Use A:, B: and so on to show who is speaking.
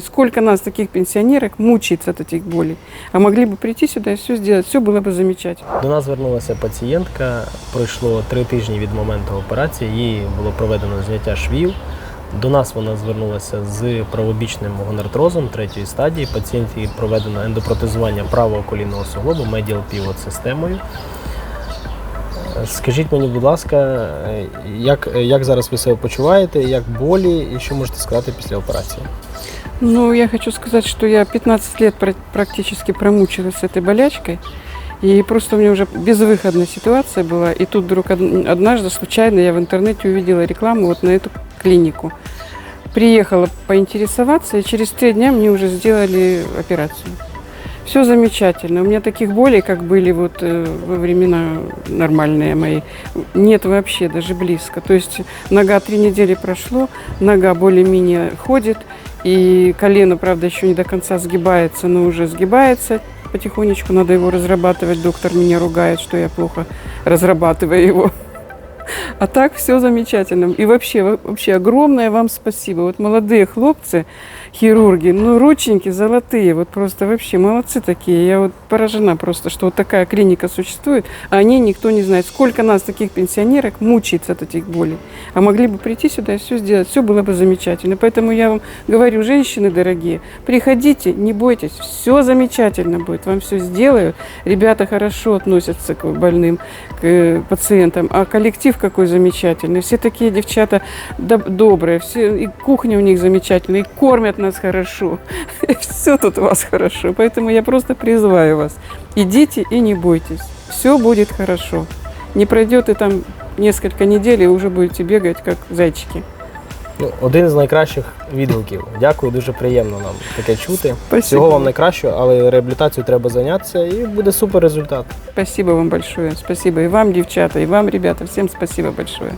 A: Сколько нас, таких пенсионерок, мучается от этих болей. А могли бы прийти сюда и все сделать, все было бы замечательно.
B: До нас звернулася пацієнтка. Пройшло три тижні від моменту операції. Їй було проведено зняття швів. До нас вона звернулася з правобічним гонартрозом третьої стадії. Пацієнті проведено ендопротезування правого колінного суглобу медіал півот системою. Е, Скажіть мені, будь ласка, е, як, як зараз ви себе почуваєте, як болі і що можете сказати після операції?
A: Ну, я хочу сказать, что я 15 лет пр- практически промучилась с этой болячкой. И просто у меня уже безвыходная ситуация была. И тут вдруг од- однажды случайно я в интернете увидела рекламу вот на эту клинику. Приехала поинтересоваться, и через три дня мне уже сделали операцию. Все замечательно. У меня таких болей, как были вот э, во времена нормальные мои, нет вообще даже близко. То есть нога три недели прошло, нога более-менее ходит, и колено, правда, еще не до конца сгибается, но уже сгибается потихонечку. Надо его разрабатывать. Доктор меня ругает, что я плохо разрабатываю его. А так все замечательно. И вообще, во- вообще огромное вам спасибо. Вот молодые хлопцы, хирурги, ну, рученьки золотые, вот просто вообще молодцы такие. Я вот поражена просто, что вот такая клиника существует, а о ней никто не знает. Сколько нас, таких пенсионерок, мучается от этих болей. А могли бы прийти сюда и все сделать, все было бы замечательно. Поэтому я вам говорю, женщины дорогие, приходите, не бойтесь, все замечательно будет, вам все сделают. Ребята хорошо относятся к больным, к э, пациентам, а коллектив какой замечательный. Все такие девчата доб- добрые, все, и кухня у них замечательная, и кормят нас хорошо. Все тут у вас хорошо. Поэтому я просто призываю вас, идите и не бойтесь. Все будет хорошо. Не пройдет и там несколько недель, и уже будете бегать, как зайчики.
B: Ну, один з найкращих відгуків. Дякую, дуже приємно нам таке чути.
A: Спасибо.
B: Всього вам найкращого, але реабілітацію треба зайнятися і буде супер результат.
A: Спасибо вам большое. Спасибо и вам, девчата, и вам, ребята. Всем спасибо большое.